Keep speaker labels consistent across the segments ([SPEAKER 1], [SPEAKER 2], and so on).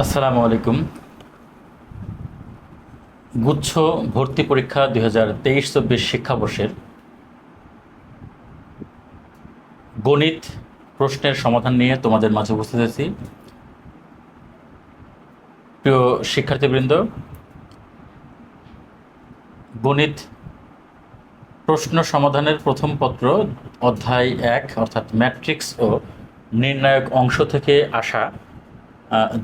[SPEAKER 1] আসসালামু আলাইকুম। গুচ্ছ ভর্তি পরীক্ষা দুই হাজার তেইশ চব্বিশ শিক্ষাবর্ষের গণিত প্রশ্নের সমাধান নিয়ে তোমাদের মাঝে উপস্থিত আছি প্রিয় শিক্ষার্থীবৃন্দ, গণিত প্রশ্ন সমাধানের প্রথম পত্র অধ্যায় এক, অর্থাৎ ম্যাট্রিক্স ও নির্ণায়ক অংশ থেকে আসা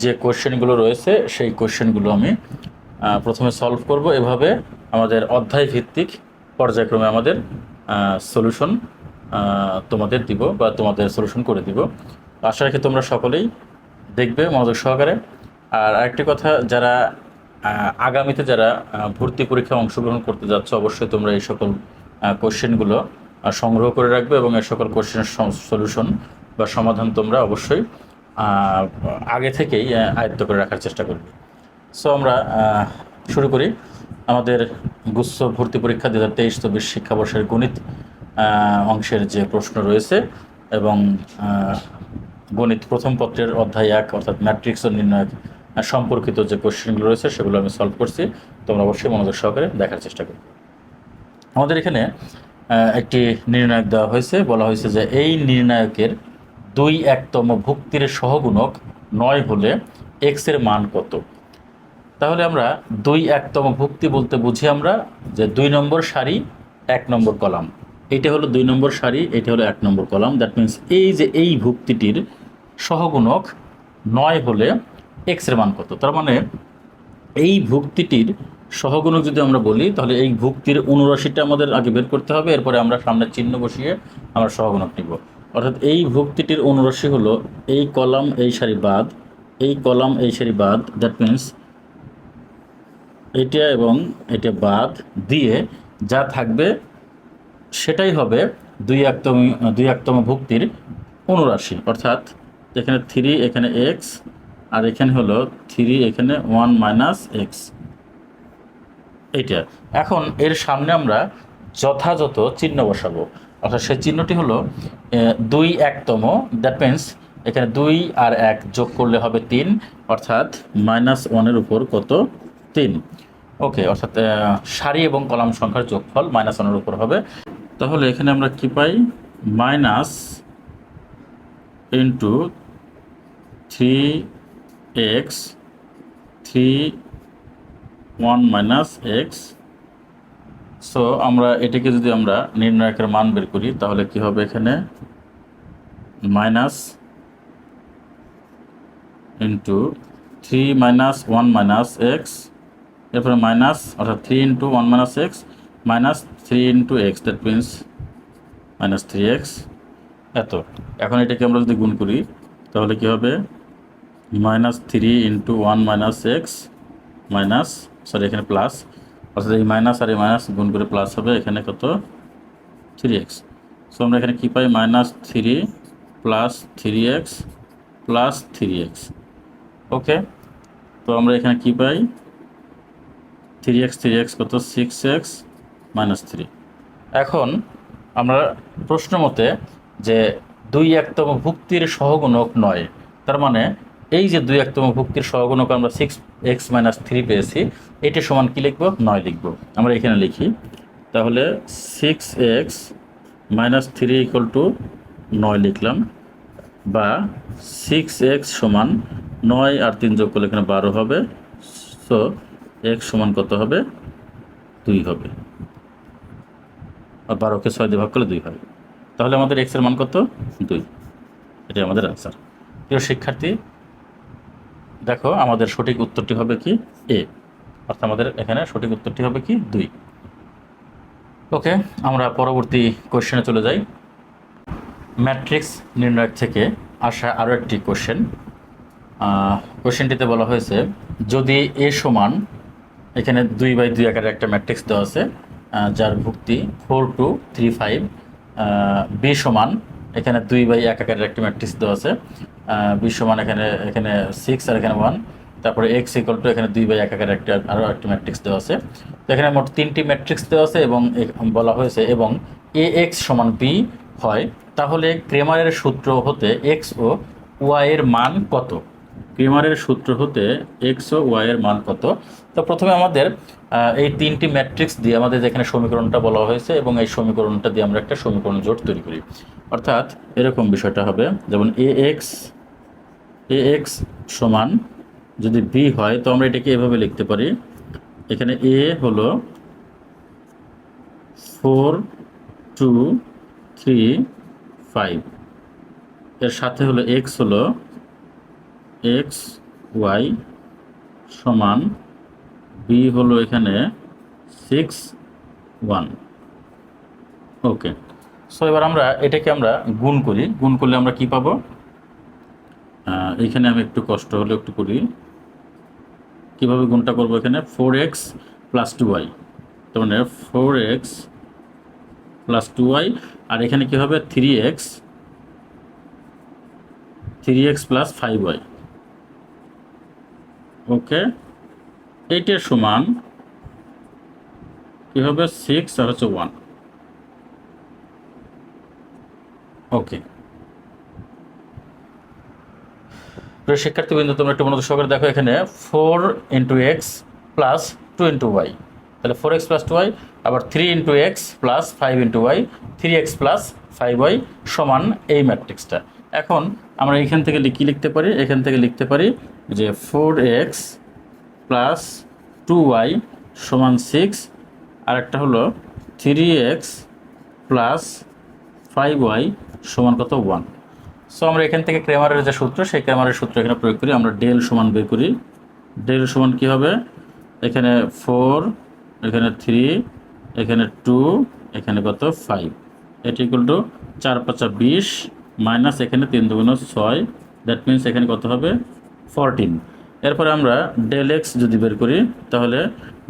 [SPEAKER 1] যে কোশ্চেনগুলো রয়েছে, সেই কোশ্চেনগুলো আমি প্রথমে সলভ করব। এভাবে আমাদের অধ্যায় ভিত্তিক পর্যায়ক্রমে আমাদের সলিউশন তোমাদের দিব বা তোমাদের সলিউশন করে দিব। আশা রাখি তোমরা সকলেই দেখবে মনোযোগ সহকারে। আর আরেকটি কথা, যারা আগামীতে যারা ভর্তি পরীক্ষায় অংশগ্রহণ করতে যাচ্ছ, অবশ্যই তোমরা এই সকল কোশ্চেনগুলো সংগ্রহ করে রাখবে এবং এই সকল কোশ্চেনের সলিউশন বা সমাধান তোমরা অবশ্যই আগে থেকেই আয়ত্ত করে রাখার চেষ্টা করবে। সো আমরা শুরু করি। আমাদের গুচ্ছ ভর্তি পরীক্ষা দু হাজার তেইশ চব্বিশ শিক্ষাবর্ষের গণিত অংশের যে প্রশ্ন রয়েছে এবং গণিত প্রথম পত্রের অধ্যায় এক, অর্থাৎ ম্যাট্রিক্স ও নির্ণায়ক সম্পর্কিত যে কোশ্চেনগুলো রয়েছে সেগুলো আমি সলভ করছি। তোমরা অবশ্যই মনোযোগ সহকারে দেখার চেষ্টা করবে আমাদের এখানে একটি নির্ণায়ক দেওয়া হয়েছে। বলা হয়েছে যে এই নির্ণায়কের দুই একতম ভুক্তির সহগুণক নয় হলে এক্সের মান কত? তাহলে আমরা দুই একতম ভুক্তি বলতে বুঝি আমরা যে দুই নম্বর সারি, এক নম্বর কলাম। এইটা হলো দুই নম্বর সারি এটা হলো এক নম্বর কলাম। দ্যাট মিন্স এই যে এই ভুক্তিটির সহগুণক নয় হলে এক্সের মান কত? তার মানে এই ভুক্তিটির সহগুণক যদি আমরা বলি, তাহলে এই ভুক্তির অনুরাশিটা আমাদের আগে বের করতে হবে। এরপরে আমরা সামনে চিহ্ন বসিয়ে আমরা সহগুণক নিব। অর্থাৎ এই ভুক্তিটির অনুরাশি হলো, এই কলাম, এই সারি বাদ, এই কলাম, এই সারি বাদ দ্যাট মিন্স এটা এবং এটা বাদ দিয়ে যা থাকবে সেটাই হবে দুই একতম দুই একতম ভুক্তির অনুরাশি। অর্থাৎ এখানে থ্রি এখানে এক্স আর এখানে হলো থ্রি এখানে ওয়ান মাইনাস এক্স এইটা। এখন এর সামনে আমরা যথাযথ চিহ্ন বসাবো। অর্থাৎ সেই চিহ্নটি হলো দুই একতম। দ্যাট মিন্স এখানে দুই আর এক যোগ করলে হবে তিন, অর্থাৎ মাইনাস ওয়ানের উপর কত? তিন। ওকে অর্থাৎ সারি এবং কলাম সংখ্যার যোগফল মাইনাস ওয়ানের উপর হবে। তাহলে এখানে আমরা কি পাই? Minus into three X three one minus X so আমরা এটাকে যদি আমরা নির্ণায়কের মান বের করি, তাহলে কি হবে এখানে? Minus into three minus one minus X এরপরে মাইনাস, অর্থাৎ three into one minus X minus three into X that means minus three X এত। এখন এটাকে আমরা যদি গুণ করি, তাহলে কি হবে? Minus three into one minus X minus sorry এখানে প্লাস অর্থাৎ এই মাইনাস আর এই মাইনাস গুণ করে প্লাস হবে, এখানে কত? থ্রি এক্স সো আমরা এখানে কী পাই? Minus three plus three X plus three X okay তো আমরা এখানে কী পাই? থ্রি এক্স থ্রি এক্স কত? সিক্স এক্স মাইনাস থ্রি এখন আমরা প্রশ্ন মতে যে দুই একতম ভুক্তির সহগুণক নয়, তার মানে এই যে দুই একতম ভুক্তির সহগুণক আমরা সিক্স এক্স মাইনাস থ্রি পেয়েছি, এটি সমান কী লিখব? নয় লিখব। আমরা এখানে লিখি, তাহলে six X minus three equal to নয় লিখলাম, বা সিক্স এক্স সমান নয় আর তিন যোগ করলে এখানে বারো হবে সো এক্স সমান কত হবে? দুই হবে। আর বারোকে ছয় দিয়ে ভাগ করলে দুই হবে তাহলে আমাদের এক্সের মান কত? দুই। এটাই আমাদের আনসার প্রিয় শিক্ষার্থী দেখো, আমাদের সঠিক উত্তরটি হবে কি এ। অর্থাৎ আমাদের এখানে সঠিক উত্তরটি হবে কি দুই। ওকে, আমরা পরবর্তী কোশ্চেনে চলে যাই। ম্যাট্রিক্স নির্ণায়ক থেকে আসা আরও একটি কোশ্চেন কোশ্চেনটিতে বলা হয়েছে, যদি এ সমান, এখানে দুই বাই দুই আকারের একটা ম্যাট্রিক্স দেওয়া আছে যার ভুক্তি four two three five B সমান, এখানে দুই বাই এক আকারের একটি ম্যাট্রিক্স দেওয়া আছে। বি সমান এখানে এখানে সিক্স আর এখানে ওয়ান তারপরে এক্স ইকুয়াল টু এখানে দুই বাই এক আকারের একটা আরও একটি ম্যাট্রিক্স দেওয়া আছে। তো এখানে মোট তিনটি ম্যাট্রিক্স দেওয়া আছে এবং বলা হয়েছে এবং এ এক্স সমান বি হয়। তাহলে ক্রেমারের সূত্র হতে এক্স ও ওয়াইয়ের মান কত? ক্রেমারের সূত্র হতে এক্স ও ওয়াইয়ের মান কত? তো প্রথমে আমাদের এই তিনটি ম্যাট্রিক্স দিয়ে আমাদের যেখানে সমীকরণটা বলা হয়েছে এবং এই সমীকরণটা দিয়ে আমরা একটা সমীকরণ জোট তৈরি করি। অর্থাৎ এরকম বিষয়টা হবে। যেমন এ এক্স এ এক্স সমান যদি বি হয়, তো আমরা এটাকে এভাবে লিখতে পারি। এখানে এ হলো ফোর টু থ্রি ফাইভ এর সাথে হলো এক্স হলো এক্স ওয়াই সমান বি হলো এখানে সিক্স ওয়ান ওকে সো এবার আমরা এটাকে আমরা গুণ করি। গুণ করলে আমরা কি পাবো? এখানে আমি একটু কষ্ট হলে একটু করি। কীভাবে গুণটা করব এখানে? Four X plus two Y তার মানে four X plus two Y আর এখানে কি হবে? Three X three X plus five Y okay? এইটের সমান কি হবে? সিক্স আর হচ্ছে ওয়ান ওকে। প্রিয় শিক্ষার্থীবৃন্দ, তোমরা একটু মনোযোগ সহকারে দেখো এখানে four into X plus two into Y তাহলে four X plus two Y আবার three into X plus five into Y three X plus five Y সমান এই ম্যাট্রিক্সটা এখন আমরা এখান থেকে কি লিখতে পারি? এখান থেকে লিখতে পারি যে four X plus two Y সমান সিক্স আর একটা হলো three X plus five Y সমান কত? ওয়ান সো আমরা এখান থেকে ক্রেমারের যে সূত্র, সেই ক্রেমারের সূত্র এখানে প্রয়োগ করি। আমরা ডেল সমান বের করি। ডেল সমান কি হবে? এখানে ফোর এখানে থ্রি এখানে টু এখানে কত? ফাইভ এটি ইকুয়াল টু চার পাঁচা বিশ মাইনাস এখানে তিন দুগুণ ছয়। দ্যাট মিনস এখানে কত হবে? ফরটিন এরপরে আমরা ডেল এক্স যদি বের করি, তাহলে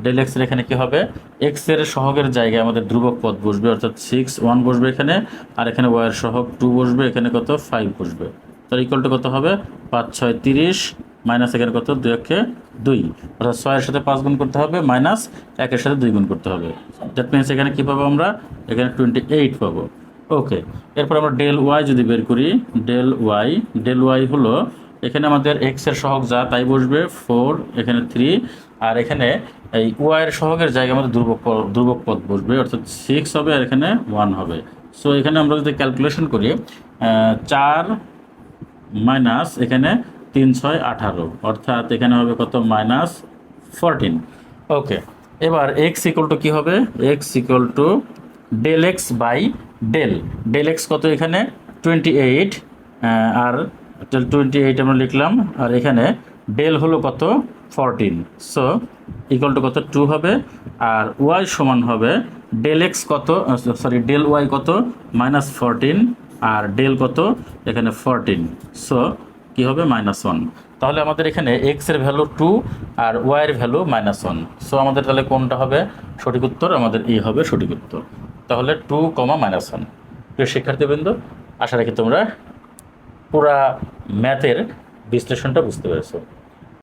[SPEAKER 1] ডেল এক্সের এখানে কি হবে? এক্সের সহগের জায়গায় আমাদের ধ্রুবক পদ বসবে, অর্থাৎ সিক্স ওয়ান বসবে এখানে, আর এখানে ওয়াইয়ের সহগ টু বসবে, এখানে কত? ফাইভ বসবে। তার ইকুয়াল কত হবে? পাঁচ, ছয়, তিরিশ মাইনাস এখানে কত? দুই, একে দুই। অর্থাৎ ছয়ের সাথে পাঁচ গুণ করতে হবে মাইনাস একের সাথে দুই গুণ করতে হবে। দ্যাট মিনস এখানে কী পাবো আমরা? এখানে টোয়েন্টি এইট পাবো। ওকে এরপর আমরা ডেল ওয়াই যদি বের করি ডেল ওয়াই ডেল ওয়াই হলো, এখানে আমাদের এক্সের সহগ যা, তাই বসবে ফোর এখানে থ্রি আর এখানে এই ওয়াই এর সহগের জায়গায় আমাদের প- দুর্বক পদ বসবে, অর্থাৎ সিক্স হবে আর এখানে ওয়ান হবে। সো এখানে আমরা যদি ক্যালকুলেশন করি চার মাইনাস এখানে তিন, ছয়, আঠারো, অর্থাৎ এখানে হবে কত? মাইনাস ফোরটিন ওকে এবার এক্স ইকুয়াল টু কী হবে? X equal to del X by del del X কত এখানে? টোয়েন্টি এইট আর টোয়েন্টি এইট আমরা লিখলাম, আর এখানে ডেল হলো কত? ফোরটিন সো ইকুয়াল টু কত? টু হবে, আর ওয়াই সমান হবে ডেল এক্স কত? সরি ডেল ওয়াই কত? মাইনাস ফরটিন আর ডেল কত? এখানে ফরটিন সো কি হবে? মাইনাস ওয়ান তাহলে আমাদের এখানে এক্সের ভ্যালু টু আর ওয়াইয়ের ভ্যালু মাইনাস ওয়ান সো আমাদের তাহলে কোনটা হবে? সঠিক উত্তর আমাদের এই হবে সঠিক উত্তর। তাহলে টু কমা মাইনাস ওয়ান প্রিয় শিক্ষার্থীবৃন্দ, আশা রাখি তোমরা পুরা ম্যাথের বিশ্লেষণটা বুঝতে পেরেছ।